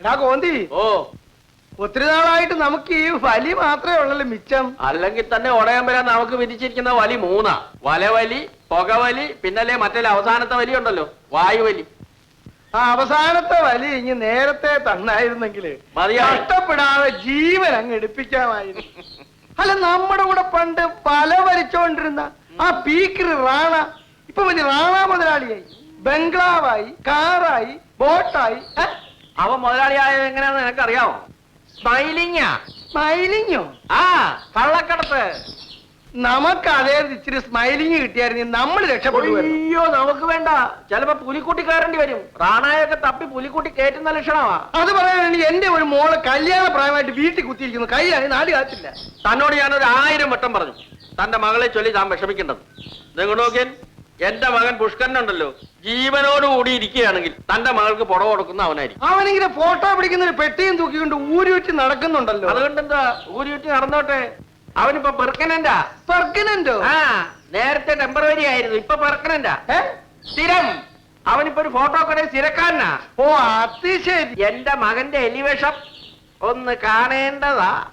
എടാ കോന്തി ഓ. ഒത്തിരി നാളായിട്ട് നമുക്ക് ഈ വലി മാത്രമേ ഉള്ളല്ലോ മിച്ചം? അല്ലെങ്കിൽ തന്നെ ഉടയം വരാൻ നമുക്ക് വിധിച്ചിരിക്കുന്ന വലി മൂന്നാ. വലവലി പുകവലി പിന്നല്ലേ മറ്റേ അവസാനത്തെ വലി ഉണ്ടല്ലോ. വായുവലി ആ അവസാനത്തെ വലി ഇനി നേരത്തെ തന്നായിരുന്നെങ്കിൽ മതിയായി. കഷ്ടപ്പെടാതെ ജീവൻ അങ്ങ് എടുപ്പിക്കാമായിരുന്നു. അല്ല നമ്മുടെ കൂടെ പണ്ട് പല വലിച്ചോണ്ടിരുന്ന ആ പീക്കർ റാണ ഇപ്പൊ വലിയ റാണ മുതലാളിയായി. ബംഗ്ലാവായി കാറായി ബോട്ടായി? അവൻ മുതലാളിയായത് എങ്ങനെയാന്ന് നിനക്കറിയാമോ സ്മൈലിങ്ങാ. സ്മൈലിങ്ങോ? ആ കള്ളക്കടത്ത്. നമുക്ക് അതേ ഇച്ചിരി സ്മൈലിങ് കിട്ടിയായിരുന്നു. നമ്മൾ രക്ഷപ്പെട്ടു അയ്യോ നമുക്ക് വേണ്ട. ചിലപ്പോ പുലിക്കുട്ടി കയറേണ്ടി വരും. റാണായൊക്കെ തപ്പി പുലിക്കുട്ടി കയറ്റുന്ന ലക്ഷണമാ. അത് പറയാനാണ് എന്റെ ഒരു മോൾ കല്യാണ പ്രായമായിട്ട് വീട്ടിൽ കുത്തിയിരിക്കുന്നു. കൈയായി നാല് കാത്തില്ല. തന്നോട് ഞാനൊരു ആയിരം വട്ടം പറഞ്ഞു. തന്റെ മകളെ ചൊല്ലി താൻ വിഷമിക്കേണ്ടത്. നിങ്ങൾ നോക്കിയൻ എന്റെ മകൻ പുഷ്കരനുണ്ടല്ലോ. ജീവനോടുകൂടി ഇരിക്കുകയാണെങ്കിൽ തന്റെ മകൾക്ക് പുറവ് കൊടുക്കുന്ന അവനായിരിക്കും. അവനിങ്ങനെ ഫോട്ടോ പിടിക്കുന്ന ഒരു പെട്ടിയും തൂക്കിക്കൊണ്ട് ഊരുറ്റി നടക്കുന്നുണ്ടല്ലോ. അതുകൊണ്ട് എന്താ ഊരിയിട്ട് നടന്നോട്ടെ. അവനിപ്പോ പെർക്കനന്റാ. പെർക്കനന്റോ? ആ നേരത്തെ ടെമ്പററി ആയിരുന്നു ഇപ്പൊ പെർക്കനന്റാ? സ്ഥിരം. അവനിപ്പോ ഒരു ഫോട്ടോ കട സ്ഥിരക്കാരനാ. ഓ അത് ശരി. എന്റെ മകന്റെ എലിവേഷം ഒന്ന് കാണേണ്ടതാ.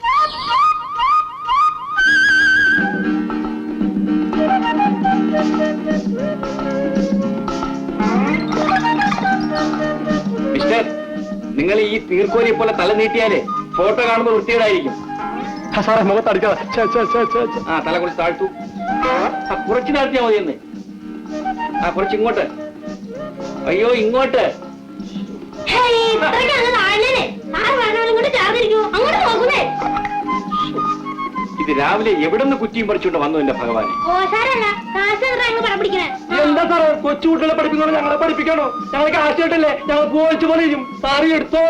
നിങ്ങൾ ഈ തീർക്കോലി പോലെ തല നീട്ടിയാലേ ഫോട്ടോ കാണുമ്പോൾ വൃത്തികേടായിരിക്കും. സാറേ മുഖത്തടിക്കാതെ ആ തല കുറച്ച് താഴ്ത്തു. ആ കുറച്ച് താഴ്ത്തിയാ മതി എന്ന് ആ കുറച്ച് ഇങ്ങോട്ട്. അയ്യോ ഇങ്ങോട്ട്. ഇത് രാവിലെ എവിടെന്ന് കുറ്റിയും പറിച്ചുകൊണ്ട് വന്നു എന്റെ ഭഗവാനെ? എന്താ സാറേ കൊച്ചു കുട്ടികളെ പഠിപ്പിക്കണോ ഞങ്ങളെ പഠിപ്പിക്കണോ? ഞങ്ങൾക്ക് കാശ് ഞങ്ങൾ പോയിച്ചു പോലെ സാറി എടുത്തോ?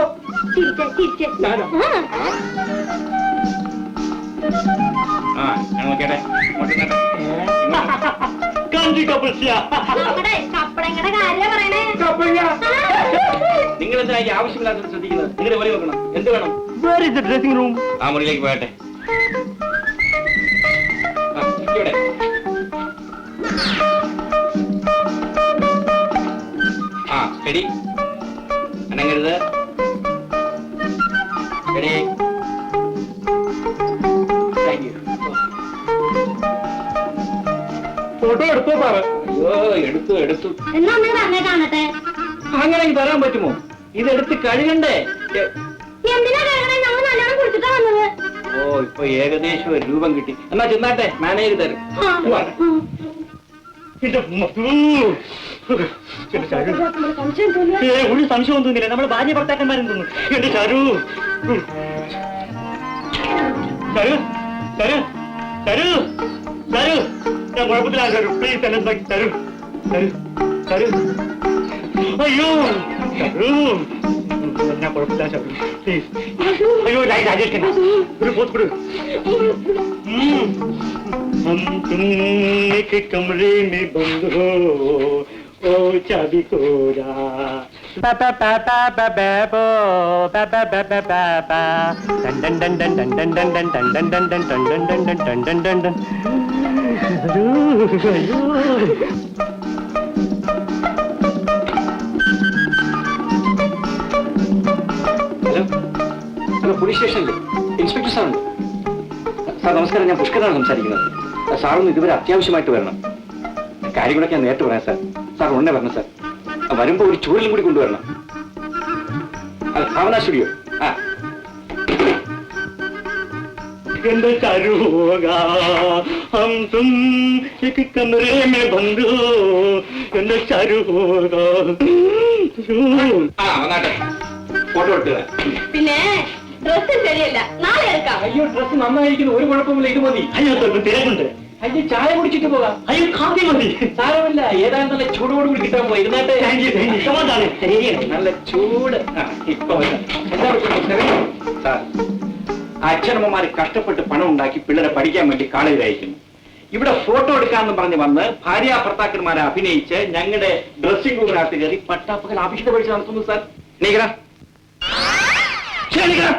ആ. കാര്യം നിങ്ങൾ എന്തിനാ ഈ ആവശ്യമില്ലാത്തത് ശ്രദ്ധിക്കുന്നത്? നിങ്ങളുടെ പോലെ നോക്കണം. എന്ത് വേണം? വേർ ഡ്രസ്സിംഗ് റൂം ആ മുറിയിലേക്ക് പോയട്ടെ. ഇവിടെ ആ ശരി അനങ്ങരുത്. ശരി ഫോട്ടോ എടുത്തോ സാറ്. അയ്യോ എടുത്തു എടുത്തു. എന്നാ ഒന്ന് തന്നെ കാണട്ടെ അങ്ങനെ എനിക്ക് തരാൻ പറ്റുമോ? ഇതെടുത്ത് കഴുകണ്ടേ? എ- എന്തിനാ കഴുകണേ? നമ്മൾ നല്ലോണം കുടിച്ചിട്ടാ വന്നത്. ഓ ഇപ്പൊ ഏകദേശം ഒരു രൂപം കിട്ടി. എന്നാ ചെന്നാട്ടെ മാനേജർ തരും. ഒരു സംശയം തോന്നില്ല നമ്മുടെ ഭാര്യ ഭർത്താക്കന്മാരും തോന്നുന്നു. എന്റെ ചരു. ചരു ചരു ചരു ചരു. ഞാൻ കുഴപ്പത്തിലാണ് ചരു പ്ലീസ് എന്നെ തരൂ തരൂ തരൂ അയ്യോ ചരു. నా కొడుకు దాని చదువు ప్లీజ్ అయ్యో డైట్ డైజెస్ట్ ఇప్పుడు పోతుకుడు हम तुम एक कमरे में बंद हो ओ चाबी कोरा ba ba ba ba ba ba bo ba ba ba ba ba ba dun dun dun dun dun dun dun dun dun dun dun dun dun dun dun dun dun dun dun hello police സ്റ്റേഷനിലെ inspector സാറുണ്ട് sir നമസ്കാരം ഞാൻ പുഷ്കരാണ് സംസാരിക്കുന്നത് സാറൊന്ന് ഇതുവരെ അത്യാവശ്യമായിട്ട് വരണം കാര്യങ്ങളൊക്കെ ഞാൻ നേരിട്ട് പറയാം സാർ സാർ ഉടനെ വരണം സാർ വരുമ്പോ ഒരു ചൂരലും കൂടി കൊണ്ടുവരണം അല്ല ഭാവന സ്റ്റുഡിയോ ആ എന്റെ ചരു होगा हम तुम एक कमरे में बंद हो എന്റെ ചരു होगा ആ വന്നാട്ടെ ഫോട്ടോ എടുത്തുക പിന്നെ ഡ്രസ് ശരിയല്ല. നാളെ എടുക്കാം അയ്യോ ഡ്രസ് നന്നായിരിക്കുന്നു. ഒരു കുഴപ്പമില്ല ഇത് മതി. അയ്യോ തൊട്ട് തിരക്കുണ്ട്. അയ്യോ ചായ കുടിച്ചിട്ട് പോകാം. അയ്യോ കാപ്പി മതി. സാരമില്ല. ഏതാണ്ട് നല്ല ചൂടോട് കൂടി കിട്ടാൻ പോയി. ഇരുന്നാട്ടെ. Thank you, thank ശരിയാണ് നല്ല ചൂട്. ഇപ്പൊ. എന്താ? സാർ അച്ഛനമ്മമാര് കഷ്ടപ്പെട്ട് പണം ഉണ്ടാക്കി പിള്ളേരെ പഠിക്കാൻ വേണ്ടി കാളയിൽ അയക്കുന്നു. ഇവിടെ ഫോട്ടോ എടുക്കാന്ന് പറഞ്ഞ് വന്ന് ഭാര്യ ഭർത്താക്കന്മാരെ അഭിനയിച്ച് ഞങ്ങളുടെ ഡ്രസ്സിംഗ് റൂമിനകത്ത് കയറി പട്ടാപ്പകൽ അഭിഷേക പരീക്ഷ നടത്തുന്നു സാർ. നീക്കടാ ശരി, നീക്കടാ.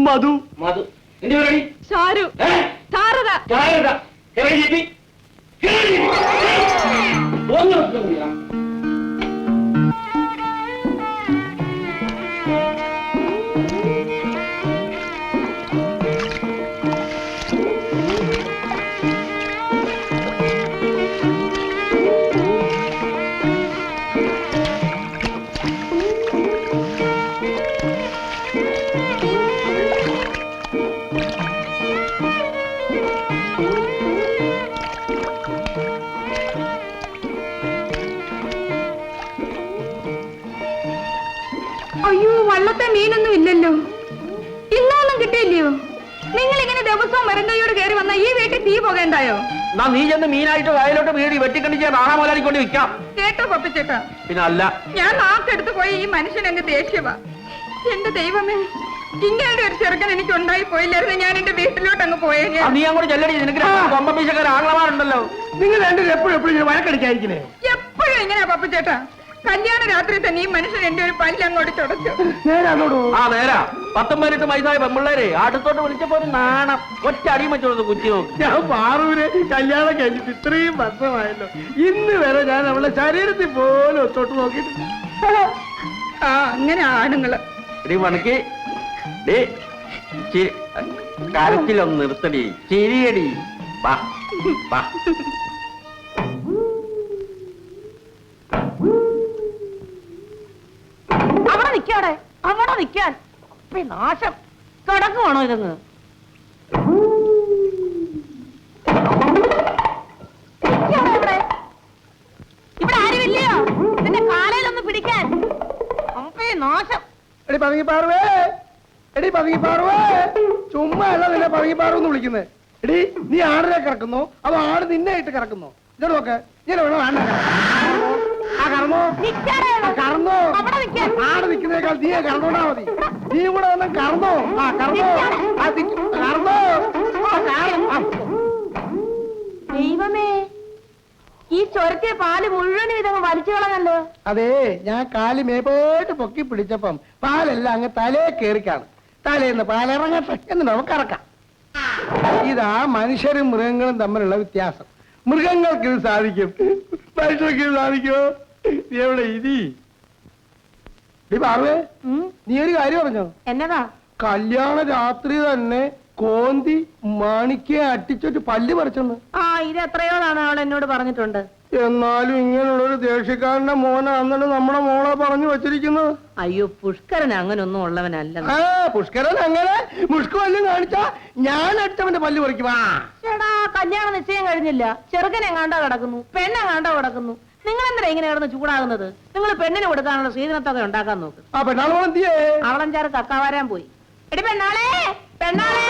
മധു. മധു. എന്റെ പേരാണി ചാരു ചാരത ചാരത ഒന്ന് മീനൊന്നും ഇല്ലല്ലോ. ഇന്നൊന്നും കിട്ടിയില്ലയോ? നിങ്ങൾ ഇങ്ങനെ ദിവസവും വരണ്ടയോട് കയറി വന്ന ഈ വീട്ടിൽ തീ പോകേണ്ടായോ എന്നാ നീ ചെന്ന് മീനായിട്ട് വയലോട്ട് വീടി വെട്ടിക്കണ്ടിച്ച് നാളെ മുതലാളി കൊണ്ട് വിൽക്കാം കേട്ടോ പപ്പിച്ചേട്ടാ. പിന്നെ അല്ല ഞാൻ നാക്കെടുത്ത് പോയി ഈ മനുഷ്യൻ എന്റെ ദേഷ്യവാ. എന്റെ ദൈവമേ ഇങ്ങനെ ഒരു ചെറുക്കൻ എനിക്ക് ഉണ്ടായി പോയില്ലായിരുന്നു. ഞാൻ എന്റെ വീട്ടിലോട്ട് അങ്ങ് പോയേ ആ, നീ അങ്ങോട്ട് ചെല്ലടി. നിനക്ക് ആംഗ്ലമാരുണ്ടല്ലോ നിങ്ങൾ രണ്ടുപേരും എപ്പോഴും എപ്പോഴും ഇങ്ങനെ വഴക്കടിക്കായിരിക്കണേ എപ്പോഴും എങ്ങനെയാ പപ്പിച്ചേട്ടാ. കല്യാണ രാത്രി തന്നെ ഈ മനുഷ്യൻ എന്റെ ഒരു പല്ല് അങ്ങോട്ട് ചുടച്ചു ആ നേരാ. പത്തും പതിനെട്ട് വയസ്സായ പെമ്പിള്ളേരെ അടുത്തോട്ട് വിളിച്ചപ്പോ ഒരു നാണം. ഒറ്റ അടിയും വെച്ചോളൂ കുച്ചി നോക്കി. ഞാൻ പാറൂര് കല്യാണം കഴിഞ്ഞിട്ട് ഇത്രയും വർഷമായല്ലോ. ഇന്ന് വരെ ഞാൻ അവളുടെ ശരീരത്തിൽ പോലും ഒത്തോട്ട് നോക്കിയിട്ടില്ല. ആ അങ്ങനെ ആണുങ്ങൾ. എടി മണിക്ക്. ഡേ കരച്ചിലൊന്ന് നിർത്തടി. ചിരിയടി. വാ വാ. ഈ നാശം. കിടക്കുവാണോ ഇതങ്ങ്? ഇവിടെ? ആരുമില്ലയോ? നിന്റെ കാലയിലൊന്ന് പിടിക്കാൻ. അപ്പേ നാശം. എടി പതുങ്ങി പാറുവേ എടി പതുങ്ങി പാറുവേ ചുമ്മാ അല്ല നിന്നെ പതുങ്ങി പാറുവെന്ന് വിളിക്കുന്നത് എടി നീ ആടിനെ കിടക്കുന്നോ അതോ ആട് നിന്നെ ആയിട്ട് കിടക്കുന്നോ ഇങ്ങോട്ട് നോക്ക്. ഇങ്ങനെ വേണോ ആടിനെ? കറന്നോ? കറന്നോ. ആട് നിൽക്കുന്നേക്കാൾ നീ കറന്നോണ്ടാ മതി. നീ കൂടെ വന്ന് കറന്നോ. ആ കറന്നോ. ആ കറന്നോ. ദൈവമേ ഈ ചൊരത്തിയ പാൽ മുഴുവനും ഇതങ്ങ് വലിച്ചു കളഞ്ഞല്ലോ. അതെ ഞാൻ കാൽ മേപ്പോട്ട് പൊക്കി പിടിച്ചപ്പം പാലെല്ലാം അങ്ങ് തലേ കയറിക്കാണ് തലേന്ന് പാലിറങ്ങട്ടെ എന്ന് നമുക്ക് ഇറക്കാം ഇതാ മനുഷ്യരും മൃഗങ്ങളും തമ്മിലുള്ള വ്യത്യാസം. മൃഗങ്ങൾക്ക് ഇത് സാധിക്കും. മനുഷ്യർക്ക് ഇത് സാധിക്കുമോ? എവിടെ ഇതി നീ നീ ഒരു കാര്യം പറഞ്ഞോ? എന്നതാ? കല്യാണ രാത്രി തന്നെ കോന്തി മാണിക്കെ അട്ടിച്ചൊരു പല്ല് പറിച്ചെന്ന്. ആ ഇത് എത്രയോ തവണ അവൾ എന്നോട് പറഞ്ഞിട്ടുണ്ട്? എന്നാലും ഇങ്ങനെയുള്ളൊരു ദേഷ്യക്കാരന്റെ മോനാണെന്നാണ് നമ്മുടെ മോളെ പറഞ്ഞു വെച്ചിരിക്കുന്നത്. അയ്യോ പുഷ്കരൻ അങ്ങനെ ഒന്നും ഉള്ളവനല്ല. ആ പുഷ്കരൻ അങ്ങനെ മുഷ്കു കാണിച്ച കാണിച്ചാ ഞാൻ അടിച്ചവന്റെ പല്ല് പറിക്കും. ആ. ചേടാ കല്യാണ നിശ്ചയം കഴിഞ്ഞില്ല. ചെറുക്കൻ എങ്ങാണ്ടോ കിടക്കുന്നു പെണ്ണെങ്ങാണ്ടോ കിടക്കുന്നു. നിങ്ങൾ എന്തിനാ ഇങ്ങനെ കിടന്ന് ചൂടാകുന്നത്? നിങ്ങൾ പെണ്ണിന് കൊടുക്കാനുള്ള സ്വീകരണത്തൊക്കെ ഉണ്ടാക്കാൻ നോക്ക്. ആ പെണ്ണാൾ എന്തിയേ അവളഞ്ചാറ് കക്കാവാരാൻ പോയി. എടി പെണ്ണാളെ പെണ്ണാളെ!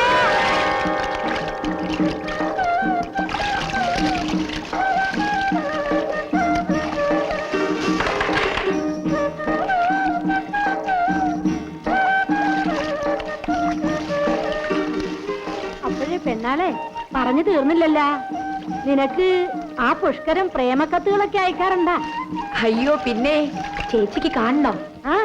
അപ്പോഴേ പെണ്ണാളെ പറഞ്ഞു തീർന്നില്ലല്ല. നിനക്ക് ആ പുഷ്കരം പ്രേമക്കത്തുകളൊക്കെ അയക്കാറുണ്ടാ. അയ്യോ പിന്നെ? ചേച്ചിക്ക് കാണണോ. ആ.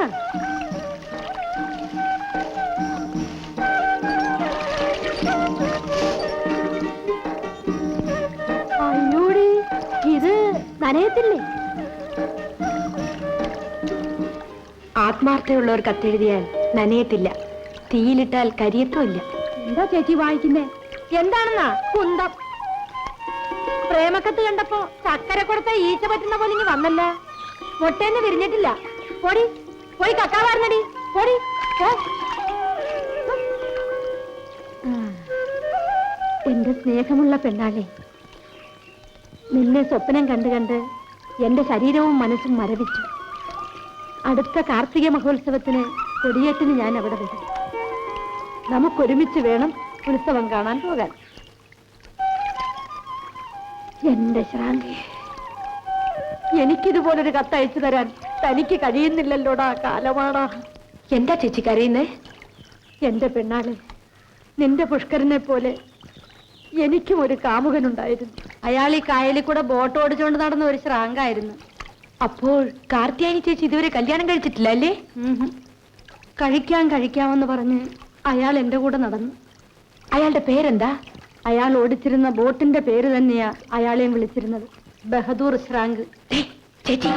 അയ്യോടി ഇത് നനയത്തില്ലേ? ആത്മാർത്ഥമുള്ള ഒരു കത്തെഴുതിയാൽ നനയത്തില്ല. തീയിലിട്ടാൽ കരിയത്തുമില്ല എന്താ ചേച്ചി വായിക്കുന്നേ? എന്താണെന്നാ? കുന്തം. പ്രേമക്കത്ത് കണ്ടപ്പോ ചക്കര കൊടുത്ത ഈച്ച പറ്റുന്ന പോലെ ഇനി വന്നല്ല. മുട്ടേന്ന് വിരിഞ്ഞിട്ടില്ല. പൊടി പോയി കക്കാവാർന്നടി പോടി എന്റെ സ്നേഹമുള്ള പെണ്ണാളെ നിന്നെ സ്വപ്നം കണ്ട് കണ്ട് എന്റെ ശരീരവും മനസ്സും മരവിച്ചു. അടുത്ത കാർത്തിക മഹോത്സവത്തിന് കൊടിയേറ്റിന് ഞാൻ അവിടെ വരും. നമുക്കൊരുമിച്ച് വേണം ഉത്സവം കാണാൻ പോകാൻ. എന്റെ ശ്രാന്തി എനിക്കിതുപോലൊരു കത്തയച്ചു തരാൻ തനിക്ക് കഴിയുന്നില്ലല്ലോടാ കാലമാടാ എന്താ ചേച്ചി കരയുന്നേ? എന്റെ പെണ്ണാളെ നിന്റെ പുഷ്കരനെ പോലെ എനിക്കും ഒരു കാമുകനുണ്ടായിരുന്നു. അയാൾ ഈ കായലിൽ കൂടെ ബോട്ട് ഓടിച്ചുകൊണ്ട് നടന്ന ഒരു ശ്രാങ്കായിരുന്നു. അപ്പോൾ കാർത്തിയാനി ചേച്ചി ഇതുവരെ കല്യാണം കഴിച്ചിട്ടില്ല അല്ലേ? കഴിക്കാൻ കഴിക്കാമെന്ന് പറഞ്ഞ് അയാൾ എന്റെ കൂടെ നടന്നു. അയാളുടെ പേരെന്താ? അയാൾ ഓടിച്ചിരുന്ന ബോട്ടിന്റെ പേര് തന്നെയാ അയാളെയും വിളിച്ചിരുന്നത്. ബഹദൂർ ശ്രാങ്ക്. ചേച്ചി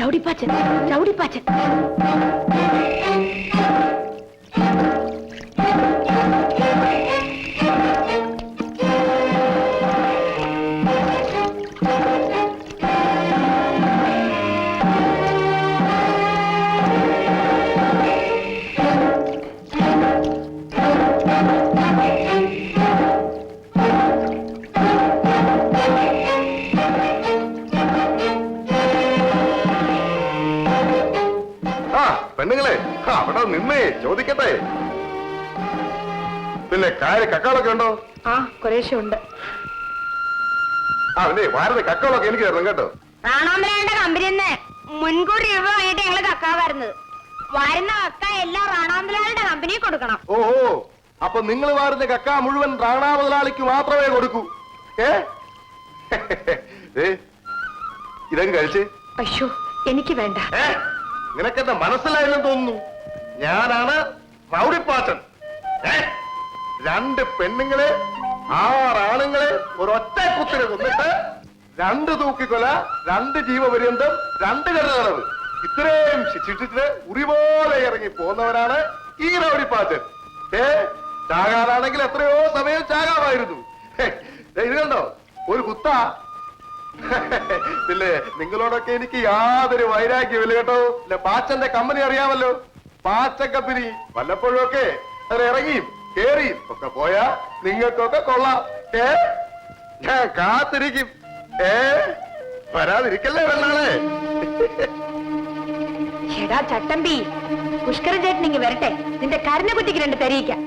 രൗഡിപ്പാച്ചൻ. കക്കാളൊക്കെ ഉണ്ടോ? ആ കുറേശ്ശെ ഉണ്ട്. വാരത്തെ കക്കാളൊക്കെ എനിക്ക് തരണം കേട്ടോ. റാണാമ്പലയുടെ കമ്പനിന്ന് മുൻകൂർ രൂപ വാങ്ങിയിട്ട് ഞങ്ങൾ കക്കാ വരുന്നത്. വരുന്ന കക്ക എല്ലാം റാണാമ്പലയുടെ കമ്പനി കൊടുക്കണം. ഓഹോ അപ്പൊ നിങ്ങൾ വാരുന്ന കക്ക മുഴുവൻ റാണാ മുതലാളിക്ക് മാത്രമേ കൊടുക്കൂ. ഏ? ഏ, ഇതങ്ങ് കഴിച്ച്? അയ്യോ എനിക്ക് വേണ്ട. ഏ? നിനക്കെന്താ മനസ്സിലായില്ലെന്ന് തോന്നുന്നു? ഞാനാണ് റൗഡിപ്പാച്ചൻ ഏ? രണ്ട് പെണ്ണുങ്ങളെ ആറാണുങ്ങളെ ഒരൊറ്റ കുത്തിനെ കൊന്നിട്ട് രണ്ട് തൂക്കിക്കൊല രണ്ട് ജീവപര്യന്തം രണ്ട് കടകളവ് ഇത്രയും ശിക്ഷിച്ചിട്ട് ഉറി പോലെ ഇറങ്ങി പോന്നവരാണ് ഈ റൗഡിപ്പാച്ചൻ ഏ ചാകാനാണെങ്കിൽ എത്രയോ സമയം ചാകാമായിരുന്നു. ഇത് കണ്ടോ? ഒരു കുത്ത. ഇല്ലേ നിങ്ങളോടൊക്കെ എനിക്ക് യാതൊരു വൈരാഗ്യമില്ല കേട്ടോ. ഇല്ല പാച്ചന്റെ കമ്പനി അറിയാമല്ലോ. പാച്ച കമ്പനി വല്ലപ്പോഴും ഒക്കെ അത് ഇറങ്ങിയും കേറിയും ഒക്കെ പോയാ നിങ്ങൾക്കൊക്കെ കൊള്ളാം ഏ ഞാൻ കാത്തിരിക്കും ഏ വരാതിരിക്കല്ലേ വെള്ളാളെ എടാ ചട്ടമ്പി പുഷ്കരൻ ചേട്ടൻ ഇങ്ങ് വരട്ടെ നിന്റെ കരഞ്ഞ കുട്ടിക്ക് രണ്ട് തരിയിക്കാം